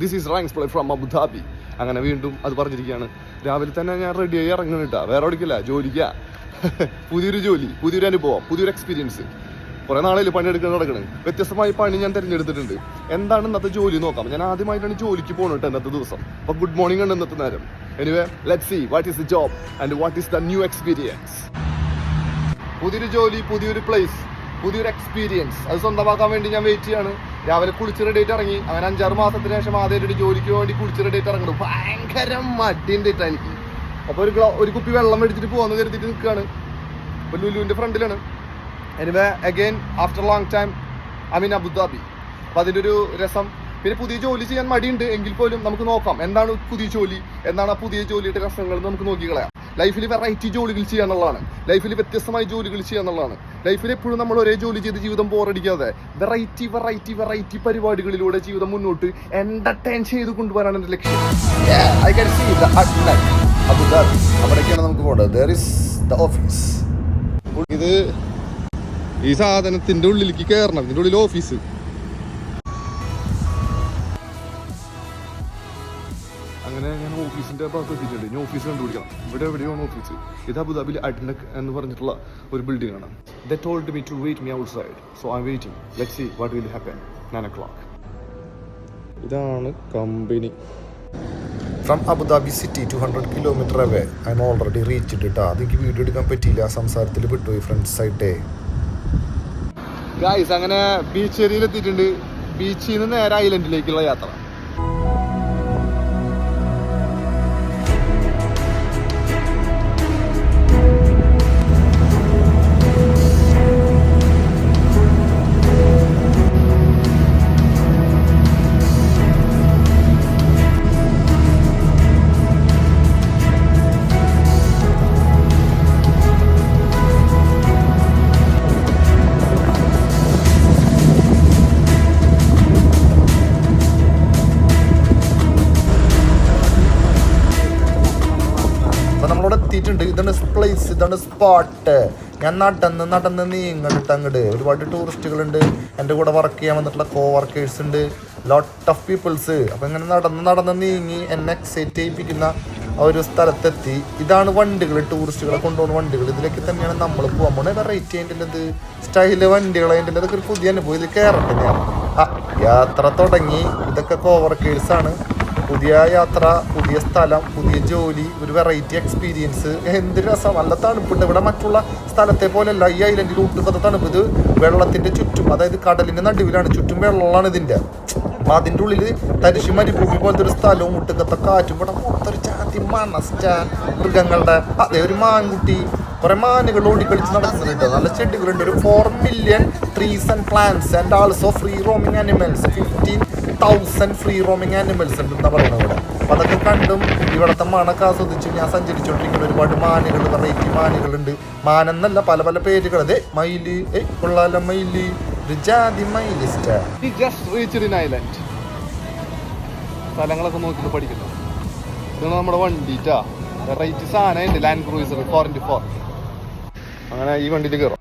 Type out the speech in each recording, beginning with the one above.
This is Rangs play from Abu Dhabi അങ്ങനെ വീണ്ടും അത് പറഞ്ഞിരിക്കുകയാണ്. രാവിലെ തന്നെ ഞാൻ റെഡിയായി കേട്ടോ. വേറെ എവിടേക്കില്ല. ജോലിക്കാ. പുതിയൊരു ജോലി പുതിയൊരു അനുഭവം പുതിയൊരു എക്സ്പീരിയൻസ് കുറേ നാളെ പണിയെടുക്കുന്നത് നടക്കണേ? വ്യത്യസ്തമായ പണി ഞാൻ തിരഞ്ഞെടുത്തിട്ടുണ്ട്. എന്താണ് ഇന്നത്തെ ജോലി നോക്കാം. ഞാൻ ആദ്യമായിട്ടാണ് ജോലിക്ക് പോകുന്നത് ഇന്നത്തെ ദിവസം. അപ്പോൾ ഗുഡ് മോർണിംഗ് ആണ് ഇന്നത്തെ നേരം. Anyway let see what is the job and what is the new experience പുതിയൊരു ജോലി പുതിയൊരു പ്ലേസ് പുതിയൊരു എക്സ്പീരിയൻസ് അത് സ്വന്തമാക്കാൻ വേണ്ടി ഞാൻ വെയിറ്റ് ചെയ്യാണ്. രാവിലെ കുളിച്ച് ഡേറ്റ് ഇറങ്ങി. അങ്ങനെ അഞ്ചാറ് മാസത്തിന് ശേഷം ആദ്യമായിട്ട് ജോലിക്ക് വേണ്ടി കുളിച്ച് ഡേറ്റ് ഇറങ്ങും ഭയങ്കര മടിയുണ്ട് എനിക്ക്. അപ്പോൾ ഒരു ഒരു കുപ്പി വെള്ളം മേടിച്ചിട്ട് പോകുന്ന കരുതിയിട്ട് നിൽക്കുകയാണ് അപ്പോൾ ലുലുവിന്റെ ഫ്രണ്ടിലാണ്. Anyway again after long time I mean Abu Dhabi അപ്പോൾ അതിന്റെ ഒരു രസം. പിന്നെ പുതിയ ജോലി ചെയ്യാൻ മടിയുണ്ട്. എങ്കിൽ പോലും നമുക്ക് നോക്കാം. എന്താണ് പുതിയ ജോലി? എന്താണ് ആ പുതിയ ജോലിയുടെ രസങ്ങൾ നമുക്ക് നോക്കി കളയാം. ലൈഫിൽ വെറൈറ്റി ജോലികൾ ചെയ്യുക എന്നുള്ളതാണ്. ലൈഫിൽ വ്യത്യസ്തമായ ജോലികൾ ചെയ്യുക എന്നുള്ളതാണ്. ലൈഫിൽ എപ്പോഴും നമ്മൾ ഒരേ ജോലി ചെയ്ത് ജീവിതം ബോറടിക്കാതെ വെറൈറ്റി വെറൈറ്റി വെറൈറ്റി പരിപാടികളിലൂടെ ജീവിതം മുന്നോട്ട് എന്റർടൈൻ ചെയ്ത് കൊണ്ടുപോകാനാണ് എന്റെ ലക്ഷ്യം. ഐ സീ ദ അവിടേക്കാണ് നമുക്ക് പോകേണ്ടത്. ദ ഓഫീസ് ഇത് ഈ സാധനത്തിന്റെ ഉള്ളിലേക്ക് കയറണം. ഇതിന്റെ ഉള്ളിൽ ഓഫീസ് അങ്ങനെ ഞാൻ ഓഫീസിന്റെ ഭാഗത്ത് ഓഫീസ് കണ്ടുപിടിക്കണം. ഇവിടെ എവിടെയാണ് ഓഫീസ് ഇത് അബുദാബിൽ അഡ്നക് എന്ന് പറഞ്ഞിട്ടുള്ള ഒരു ബിൽഡിംഗ് ആണ്. They told me to wait me out side so I waiting let see what will happen nine o'clock ഇതാണ് company from Abu Dhabi city two hundred kilometer away I'm already reach ഇട്ടാ അതെനിക്ക് video എടുക്കാൻ പറ്റിയില്ല. സംസാരത്തിൽ വിട്ടുപോയി friends ആയിട്ടേ. Guys അങ്ങനെ beach ഏരിയയിൽ എത്തിയിട്ടുണ്ട്. ബീച്ചിൽ നിന്ന് നേരെ ഐലൻഡിലേക്കുള്ള യാത്ര. നമ്മളവിടെ ഇതാണ് പ്ലേസ് ഇതാണ് സ്പോട്ട് ഞാൻ നടന്ന് നടന്ന് നീങ്ങട്ട് അങ്ങോട്ട് ഒരുപാട് ടൂറിസ്റ്റുകളുണ്ട് എന്റെ കൂടെ വർക്ക് ചെയ്യാൻ വന്നിട്ടുള്ള കോ വർക്കേഴ്സ് ഉണ്ട്. ലോട്ട് ഓഫ് പീപ്പിൾസ് അപ്പം ഇങ്ങനെ നടന്ന് നടന്ന് നീങ്ങി എന്നെ എക്സൈറ്റ് ചെയ്യിപ്പിക്കുന്ന ഒരു സ്ഥലത്തെത്തി. ഇതാണ് വണ്ടികൾ ടൂറിസ്റ്റുകളെ കൊണ്ടുപോകുന്ന വണ്ടികൾ ഇതിലേക്ക് തന്നെയാണ് നമ്മൾ പോകാൻ പോകുന്നത് റേറ്റ് ഇത് സ്റ്റൈൽ വണ്ടികൾ അതിന്റെ അതൊക്കെ ഒരു പുതിയ അനുഭവം. ഇതിൽ കയറട്ടെ ഞാൻ യാത്ര തുടങ്ങി. ഇതൊക്കെ കോ വർക്കേഴ്സാണ് ആണ്. പുതിയ യാത്ര പുതിയ സ്ഥലം പുതിയ ജോലി ഒരു വെറൈറ്റി എക്സ്പീരിയൻസ് എന്ത് രസം. നല്ല തണുപ്പുണ്ട്. ഇവിടെ മറ്റുള്ള സ്ഥലത്തെ പോലെയല്ല ഈ ഐലൻഡിൽ ഒട്ടുക്കത്തെ തണുപ്പ്. ഇത് വെള്ളത്തിന്റെ ചുറ്റും അതായത് കടലിന്റെ നടുവിലാണ്. ചുറ്റും വെള്ളമാണ് ഇതിന്റെ. അപ്പൊ അതിന്റെ ഉള്ളിൽ തരിശു മരുഭൂമി പോലത്തെ ഒരു സ്ഥലവും ഒട്ടുക്കത്തെ കാറ്റും. ഇവിടെ മൊത്തം ചാത്തി ജാതി മണസ്റ്റ മൃഗങ്ങളുടെ അതെ ഒരു മാൻകുട്ടി. കുറെ മാനുകൾ ഓടിക്കളിച്ച് നടക്കുന്നുണ്ട് നല്ല ചെടികളുണ്ട്. ഒരു four million trees and plants and also free roaming animals fifteen thousand free roaming animals ഉണ്ട് എന്നാ പറയുന്നത് ഇവിടെ അപ്പൊ അതൊക്കെ കണ്ടും ഇവിടുത്തെ മണൊക്കെ ആസ്വദിച്ചു ഞാൻ സഞ്ചരിച്ചുകൊണ്ടിരിക്കുന്ന ഒരുപാട് മാനുകൾ വെറൈറ്റി മാനുകളുണ്ട്. മാനെന്നല്ല പല പല പേരുകൾ. അതെ മയിൽ. ഏയ് കൊള്ളാല മയിൽ. ജാതി മയിൽ സ്ഥലങ്ങളൊക്കെ നോക്കിയിട്ട് പഠിക്കുന്നു. ഇതാണ് നമ്മുടെ വണ്ടിട്ടാ വെറൈറ്റി സാധനം land cruiser four into four അങ്ങനെ ഈ വണ്ടിയിൽ കയറാം.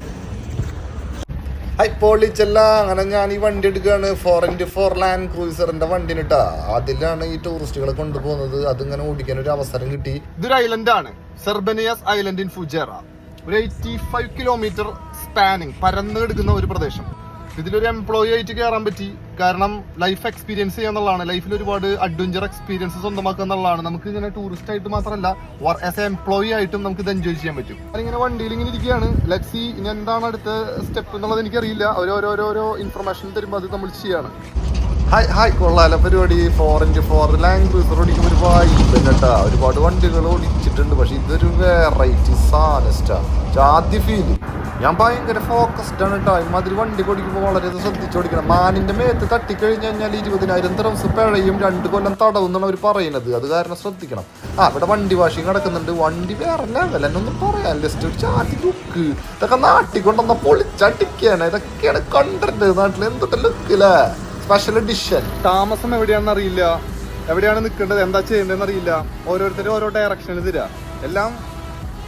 പൊളിച്ചല്ല. അങ്ങനെ ഞാൻ ഈ വണ്ടി എടുക്കുകയാണ് ഫോർ ഇന്റു ഫോർ ലാൻഡ് ക്രൂസറിന്റെ വണ്ടിനിട്ടാ അതിലാണ് ഈ ടൂറിസ്റ്റുകളെ കൊണ്ടുപോകുന്നത്. അതിങ്ങനെ ഓടിക്കാൻ ഒരു അവസരം കിട്ടി. ഇതൊരു ഐലൻഡ് ആണ്. Sir Bani Yas island in Fujairah ഒരു എയ്റ്റി ഫൈവ് കിലോമീറ്റർ സ്പാനിങ് പരന്നു കിടക്കുന്ന ഒരു പ്രദേശം. ഇതിലൊരു എംപ്ലോയി ആയിട്ട് കയറാൻ പറ്റി. കാരണം ലൈഫ് എക്സ്പീരിയൻസ് ചെയ്യുക എന്നുള്ളതാണ്. ലൈഫിൽ ഒരുപാട് അഡ്വഞ്ചർ എക്സ്പീരിയൻസ് സ്വന്തമാക്കുക എന്നുള്ളതാണ്. നമുക്ക് ഇങ്ങനെ ടൂറിസ്റ്റ് ആയിട്ട് മാത്രമല്ല ആസ് എ എംപ്ലോയി ആയിട്ടും നമുക്ക് ഇത് എൻജോയ് ചെയ്യാൻ പറ്റും. ഞാനിങ്ങനെ വണ്ടിയിൽ ഇങ്ങനെ ഇരിക്കുകയാണ്. ലെക്സി ഇനി എന്താണ് അടുത്ത സ്റ്റെപ്പ് എന്നുള്ളത് എനിക്കറിയില്ല. ഓരോരോരോരോ ഓരോരോരോ ഇൻഫർമേഷൻ തരുമ്പോൾ അത് നമ്മൾ ചെയ്യാണ്. ഹായ് ഹായ് കൊള്ളാല പരിപാടി. ഫോർ ഇന്റു ഫോർ ലാംഗ്വേജ് ഓടിക്കും ഒരു വൈബ് കേട്ടാ. ഒരുപാട് വണ്ടികൾ ഓടിച്ചിട്ടുണ്ട്. പക്ഷെ ഇതൊരു വെറൈറ്റി സാധനം ആദ്യ ഫീൽ ഞാൻ ഭയങ്കര ഫോക്കസ്ഡ് ആണ് കേട്ടോ ഇമാതിരി വണ്ടി ഓടിക്കുമ്പോൾ വളരെ ശ്രദ്ധിച്ചോടിക്കണം മാനിന്റെ മേത്ത് തട്ടിക്കഴിഞ്ഞ് കഴിഞ്ഞാൽ ഇരുപതിനായിരം ദിവസം പിഴയും രണ്ട് കൊല്ലം തടവും എന്നാണ് അവർ പറയുന്നത്. അത് കാരണം ശ്രദ്ധിക്കണം. ആ ഇവിടെ വണ്ടി വാഷിങ് നടക്കുന്നുണ്ട്. വണ്ടി വേറെ ലെവൽ എന്നൊന്നും പറയാൻ ജസ്റ്റ് ഒരു ചാറ്റി ലുക്ക് ഇതൊക്കെ നാട്ടിൽ കൊണ്ടുവന്ന പൊളിച്ചടിക്കാണ് ഇതൊക്കെയാണ് കണ്ടന്റ് നാട്ടിൽ എന്തൊക്കെ ലുക്കില്ലേ സ്പെഷ്യൽ എഡിഷൻ താമസം എവിടെയാണെന്ന് അറിയില്ല. എവിടെയാണ് നിൽക്കേണ്ടത്? എന്താ ചെയ്യേണ്ടതെന്ന് അറിയില്ല. ഓരോരുത്തരും ഓരോ ഡയറക്ഷനിൽ തരാം എല്ലാം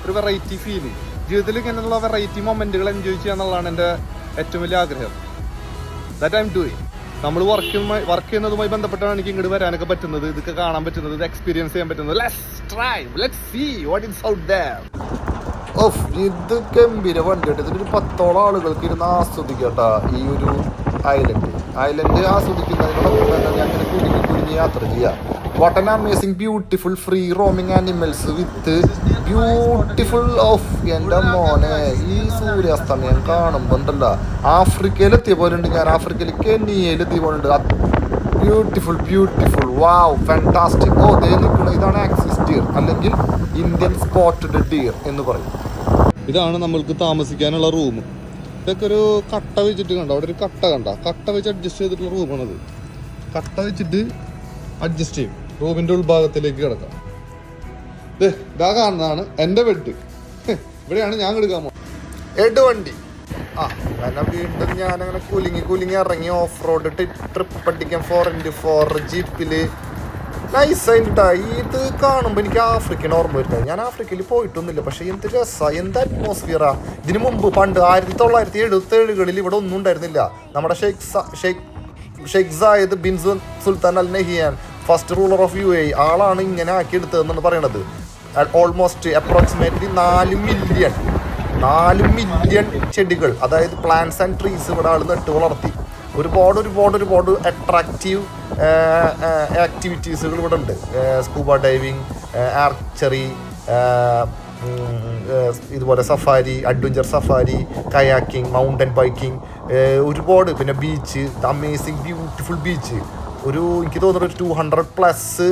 ഒരു വെറൈറ്റി ഫീൽ ജീവിതത്തിൽ ഇങ്ങനെയുള്ള വെറൈറ്റി മൊമെന്റുകൾ എൻജോയ് ചെയ്യുക എന്നുള്ളതാണ് എന്റെ ഏറ്റവും വലിയ ആഗ്രഹം. ദാറ്റ് ഐ എം ഡൂയിങ് നമ്മൾ വർക്ക് വർക്ക് ചെയ്യുന്നതുമായി ബന്ധപ്പെട്ടാണ് എനിക്ക് ഇങ്ങോട്ട് വരാനൊക്കെ പറ്റുന്നത്. ഇതൊക്കെ കാണാൻ പറ്റുന്നത് ഇത് എക്സ്പീരിയൻസ് ചെയ്യാൻ പറ്റുന്നത്. ഓഫ് ഇത് ഗംഭീര വണ്ടിയായിട്ട് ഇതിലൊരു പത്തോളം ആളുകൾക്ക് ഇരുന്ന് ആസ്വദിക്കട്ടാ ഈ ഒരു ഐലൻഡ് ഐലൻഡ് ആസ്വദിക്കുന്നതിനോടൊപ്പം തന്നെ ഞാൻ ഇങ്ങനെ കുടുങ്ങി കുടുങ്ങി യാത്ര ചെയ്യാം. What an amazing beautiful free roaming animals with beautiful of എന്റെ മോനെ. ഈ സൂര്യാസ്തമയം കാണുമ്പോൾ ഉണ്ടല്ല ആഫ്രിക്കയിലെത്തിയ പോലെ ഉണ്ട് ഞാൻ ആഫ്രിക്കയിൽ കെനിയയിലെത്തിയ പോലെ ഉണ്ട് beautiful beautiful wow fantastic oh ദേ ഇതാണ് ആക്സിസ് ഡിയർ അല്ലെങ്കിൽ ഇന്ത്യൻ സ്പോട്ടഡ് ഡിയർ എന്ന് പറയും. ഇതാണ് നമ്മൾക്ക് താമസിക്കാനുള്ള റൂം ഇതൊക്കെ ഒരു കട്ട വെച്ചിട്ട് കണ്ട? അവിടെ ഒരു കട്ട കണ്ട. കട്ട വെച്ച് അഡ്ജസ്റ്റ് ചെയ്തിട്ടുള്ള റൂമാണത് കട്ട വെച്ചിട്ട് അഡ്ജസ്റ്റ് ചെയ്യും. റൂമിന്റെ ഉൾഭാഗത്തിലേക്ക് കിടക്കാം. ഇതാ കാണുന്നതാണ് എന്റെ ബെഡ് ഇവിടെയാണ് ഞാൻ എടുക്കാൻ പോകുന്നത് വണ്ടി. ആ കാരണം വീണ്ടും അങ്ങനെ കുലുങ്ങി കുലുങ്ങി ഇറങ്ങി ഓഫ് റോഡ് ട്രിപ്പ് അടിക്കാൻ ഫോർ ഇന്റു ഫോർ ജീപ്പിൽ നൈസായിട്ടാ ഇത് കാണുമ്പോൾ എനിക്ക് ആഫ്രിക്കൻ ഓർമ്മ വരുന്നത് ഞാൻ ആഫ്രിക്കയിൽ പോയിട്ടൊന്നുമില്ല. പക്ഷേ എന്ത് രസമാണ് എന്ത് അറ്റ്മോസ്ഫിയറാ ഇതിനു മുമ്പ് പണ്ട് ആയിരത്തി തൊള്ളായിരത്തി എഴുപത്തി ഏഴുകളിൽ ഇവിടെ ഒന്നും ഉണ്ടായിരുന്നില്ല. നമ്മുടെ Sheikh Sheikh Sheikh Zayed bin Sultan Al Nahyan first ruler of U A ആളാണ് ഇങ്ങനെ ആക്കിയെടുത്തതെന്നാണ് പറയണത്. ഓൾമോസ്റ്റ് അപ്രോക്സിമേറ്റ്ലി നാല് മില്യൺ നാല് മില്യൺ ചെടികൾ അതായത് പ്ലാന്റ്സ് ആൻഡ് ട്രീസ് ഇവിടെ ആൾ നട്ട് വളർത്തി. ഒരുപാട് ഒരുപാട് ഒരുപാട് അട്രാക്റ്റീവ് ആക്ടിവിറ്റീസുകൾ ഇവിടെ ഉണ്ട്. സ്കൂബ ഡൈവിങ് ആർച്ചറി ഇതുപോലെ safari adventure safari kayaking mountain biking ഒരുപാട്. പിന്നെ ബീച്ച് അമേസിങ് ബ്യൂട്ടിഫുൾ ബീച്ച് ഒരു എനിക്ക് തോന്നുന്നു ഒരു two hundred plus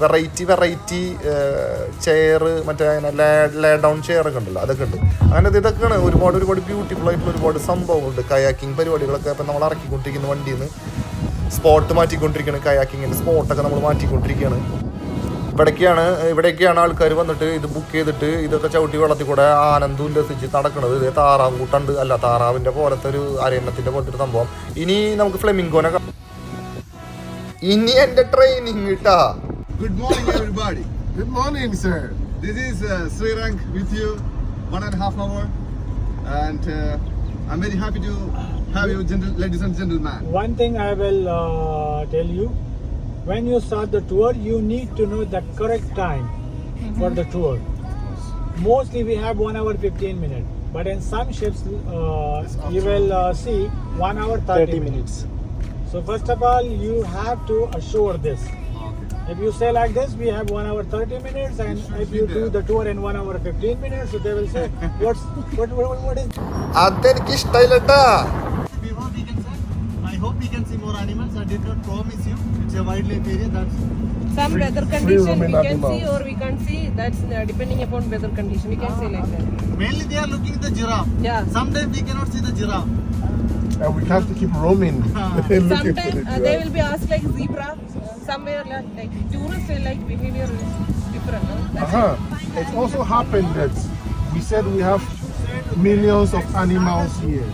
variety variety chair മറ്റേ അങ്ങനെ ലേ ഡൗൺ ചെയർ ഒക്കെ ഉണ്ടല്ലോ അതൊക്കെ ഉണ്ട്. അങ്ങനെ ഇത് ഇതൊക്കെയാണ് ഒരുപാട് ഒരുപാട് ബ്യൂട്ടിഫുൾ ആയിട്ടുള്ള ഒരുപാട് സംഭവങ്ങളുണ്ട്. കയാക്കിംഗ് പരിപാടികളൊക്കെ ഇപ്പം നമ്മൾ ഇറക്കിക്കൊണ്ടിരിക്കുന്ന വണ്ടിയിൽ നിന്ന് സ്പോട്ട് മാറ്റിക്കൊണ്ടിരിക്കുകയാണ് കയാക്കിങ്ങിന്റെ സ്പോട്ടൊക്കെ നമ്മൾ മാറ്റിക്കൊണ്ടിരിക്കുകയാണ്. ഇവിടേക്കാണ് ഇവിടേക്കാണ് ആൾക്കാർ വന്നിട്ട് ഇത് ബുക്ക് ചെയ്തിട്ട് ഇതൊക്കെ ചവിട്ടി വെള്ളത്തിൽ കൂടെ ആനന്ദം ഉല്ലസിച്ച് നടക്കുന്നത് ഇത് താറാവ് കൂട്ടുണ്ട് അല്ല താറാവിന്റെ പോലത്തെ ഒരു അരയണ്ണത്തിന്റെ പോലത്തെ ഒരു സംഭവം. ഇനി നമുക്ക് ഫ്ലെമിംഗോനെ കാ- ഇനി എൻ്റെ ട്രെയിനിങ് കിട്ടാ Good morning, everybody. Good morning, sir. This is uh, Srirang with you, one and a half hour, and uh, I'm very happy to have you, gentle, ladies and gentlemen. One thing I will uh, tell you when you start the tour, you need to know the correct time for the tour. Mostly we have 1 hour 15 minutes, but in some ships uh, you will uh, see 1 hour 30, minutes. So first of all, you have to assure this. Okay. If you say like this, we have one hour thirty minutes, and if you do the tour in one hour fifteen minutes, so they will say, what's what what what is? Aden ki style We hope we can see. I hope we can see more animals. I did not promise you. It's a wildlife area. That's some free, weather condition we can see or we can't see. That's uh, depending upon weather condition. We can ah, see like that. Mainly they are looking at the giraffe. Yeah. Sometimes we cannot see the giraffe. And we have to keep roaming. sometimes uh, they will be asked like zebra somewhere like, like tourists will like behavior is different no? Uh-huh. It also happened that we said we have millions of animals here.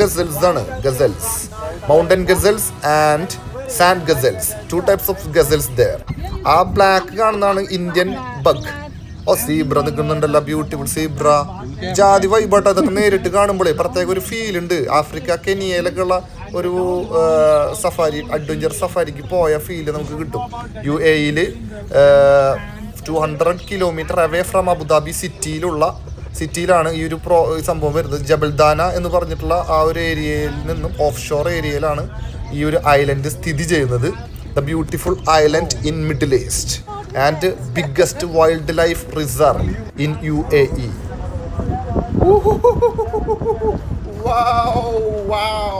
Gazelles ആണ് gazelles mountain gazelles and sand gazelles two types of gazelles there ആ black കാണുന്നതാണ് Indian buck ഓ zebra നിൽക്കുന്നുണ്ടല്ലോ beautiful zebra ജാതി വൈബട്ട് അതൊക്കെ നേരിട്ട് കാണുമ്പോഴേ പ്രത്യേക ഒരു ഫീൽ ഉണ്ട്. ആഫ്രിക്ക കെനിയയിലൊക്കെ ഉള്ള ഒരു സഫാരി അഡ്വഞ്ചർ സഫാരിക്ക് പോയ ഫീൽ നമുക്ക് കിട്ടും. യു എയിൽ two hundred kilometer away from Abu Dhabi സിറ്റിയിലുള്ള സിറ്റിയിലാണ് ഈ ഒരു പ്രോ സംഭവം വരുന്നത്. ജബൽദാന എന്ന് പറഞ്ഞിട്ടുള്ള ആ ഒരു ഏരിയയിൽ നിന്നും ഓഫ് ഷോർ ഏരിയയിലാണ് ഈ ഒരു ഐലൻഡ് സ്ഥിതി ചെയ്യുന്നത് the beautiful island in middle east and biggest wildlife reserve in U A E What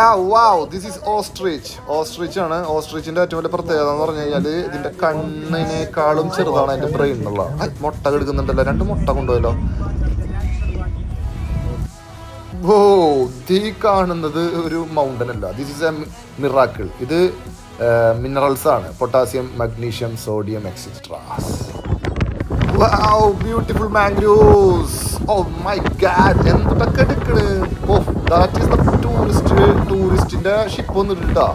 ആ wow this is ostrich ostrich ആണ്. ഓസ്ട്രിച്ചിന്റെ ഏറ്റവും വലിയ പ്രത്യേകത എന്ന് പറഞ്ഞു കഴിഞ്ഞാൽ ഇതിന്റെ കണ്ണിനേക്കാളും ചെറുതാണ് അതിന്റെ ബ്രെയിൻ എന്നുള്ള മുട്ട എടുക്കുന്നുണ്ടല്ലോ രണ്ട് മുട്ട കൊണ്ടുപോയല്ലോ. ഓ ഈ കാണുന്നത് ഒരു മൗണ്ടൻ അല്ല. ദിസ് ഇസ് എ മിറാക്കിൾ ഇത് മിനറൽസ് ആണ്. Potassium magnesium sodium etceteras beautiful beautiful mangroves. My god എന്തൊക്കെ എടുക്കണ്? Oh that is the tourist ടൂറിസ്റ്റിന്റെ ഷിപ്പ് വന്നിട്ടാ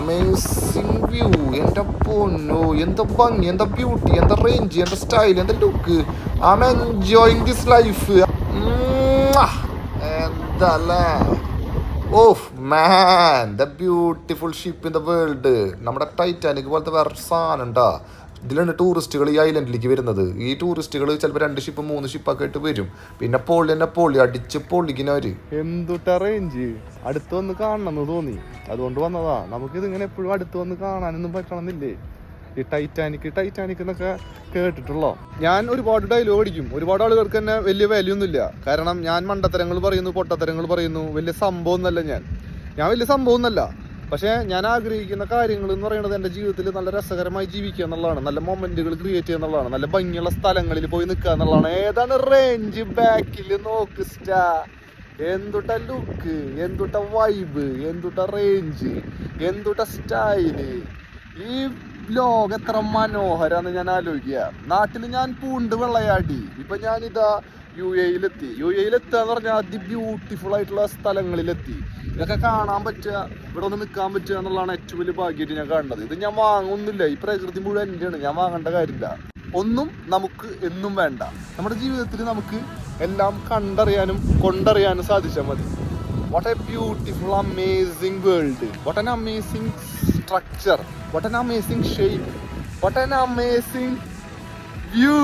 അമേസിംഗ് വ്യൂ എന്റെ പൊന്നോ എന്താ ഭംഗി എന്താ ബ്യൂട്ടി എന്താ റേഞ്ച് എന്താ സ്റ്റൈൽ എന്താ look I'm enjoying this life എന്തല്ലേ? Of man the beautiful ship in the world നമ്മുടെ ടൈറ്റാനിക് പോലത്തെ വേറെ സാധനം ഉണ്ടാ. ഇതിലാണ് ടൂറിസ്റ്റുകൾ ഈ ഐലൻഡിലേക്ക് വരുന്നത്. ഈ ടൂറിസ്റ്റുകൾ ചിലപ്പോൾ രണ്ട് ഷിപ്പ് മൂന്ന് ഷിപ്പൊക്കെ ആയിട്ട് വരും. പിന്നെ പൊള്ളി തന്നെ പൊള്ളി അടിച്ച് പൊള്ളിക്കുന്നവര് അവർ. റേഞ്ച് അടുത്ത് വന്ന് കാണണം എന്ന് തോന്നി. അതുകൊണ്ട് വന്നതാ. നമുക്കിത് ഇങ്ങനെ എപ്പോഴും അടുത്ത് വന്ന് കാണാനൊന്നും പറ്റണമെന്നില്ലേ? ഈ ടൈറ്റാനിക് ടൈറ്റാനിക് എന്നൊക്കെ കേട്ടിട്ടുള്ളോ? ഞാൻ ഒരുപാട് ഡയലോഗ് അടിക്കും. ഒരുപാട് ആളുകൾക്ക് തന്നെ വലിയ വാല്യൂ ഒന്നുമില്ല കാരണം ഞാൻ മണ്ടത്തരങ്ങൾ പറയുന്നു പൊട്ടത്തരങ്ങൾ പറയുന്നു. വലിയ സംഭവം ഒന്നല്ല ഞാൻ. ഞാൻ വലിയ സംഭവം ഒന്നല്ല. പക്ഷേ ഞാൻ ആഗ്രഹിക്കുന്ന കാര്യങ്ങൾ എന്ന് പറയുന്നത് എന്റെ ജീവിതത്തിൽ നല്ല രസകരമായി ജീവിക്കുക എന്നുള്ളതാണ്. നല്ല മൊമെന്റുകൾ ക്രിയേറ്റ് ചെയ്യുക എന്നുള്ളതാണ്. നല്ല ഭംഗിയുള്ള സ്ഥലങ്ങളിൽ പോയി നിൽക്കുക എന്നുള്ളതാണ്. ഏതാണ് റേഞ്ച് ബാക്കിൽ നോക്ക് സ്റ്റാ എന്തുട്ട ലുക്ക് എന്തുട്ട വൈബ് എന്തുട്ട റേഞ്ച് എന്തുട്ട സ്റ്റൈൽ ഈ ലോകം എത്ര മനോഹരാന്ന് ഞാൻ ആലോചിക്കുക. നാട്ടിൽ ഞാൻ പൂണ്ട് വെള്ളയാടി. ഇപ്പൊ ഞാനിതാ യു എയിലെത്തി യു എയിലെത്തുക എന്ന് പറഞ്ഞാൽ അതി ബ്യൂട്ടിഫുൾ ആയിട്ടുള്ള സ്ഥലങ്ങളിലെത്തി. ഇതൊക്കെ കാണാൻ പറ്റുക ഇവിടെ ഒന്ന് നിൽക്കാൻ പറ്റുക എന്നുള്ളതാണ് ഏറ്റവും വലിയ ഭാഗ്യമായിട്ട് ഞാൻ കാണുന്നത്. ഇത് ഞാൻ വാങ്ങുന്നില്ല. ഈ പ്രകൃതി മുഴുവൻ എന്റെയാണ് ഞാൻ വാങ്ങേണ്ട കാര്യമില്ല. ഒന്നും നമുക്ക് എന്നും വേണ്ട. നമ്മുടെ ജീവിതത്തിൽ നമുക്ക് എല്ലാം കണ്ടറിയാനും കൊണ്ടറിയാനും സാധിച്ചാൽ മതി. What a beautiful amazing world what an amazing structure what an amazing shape what an amazing view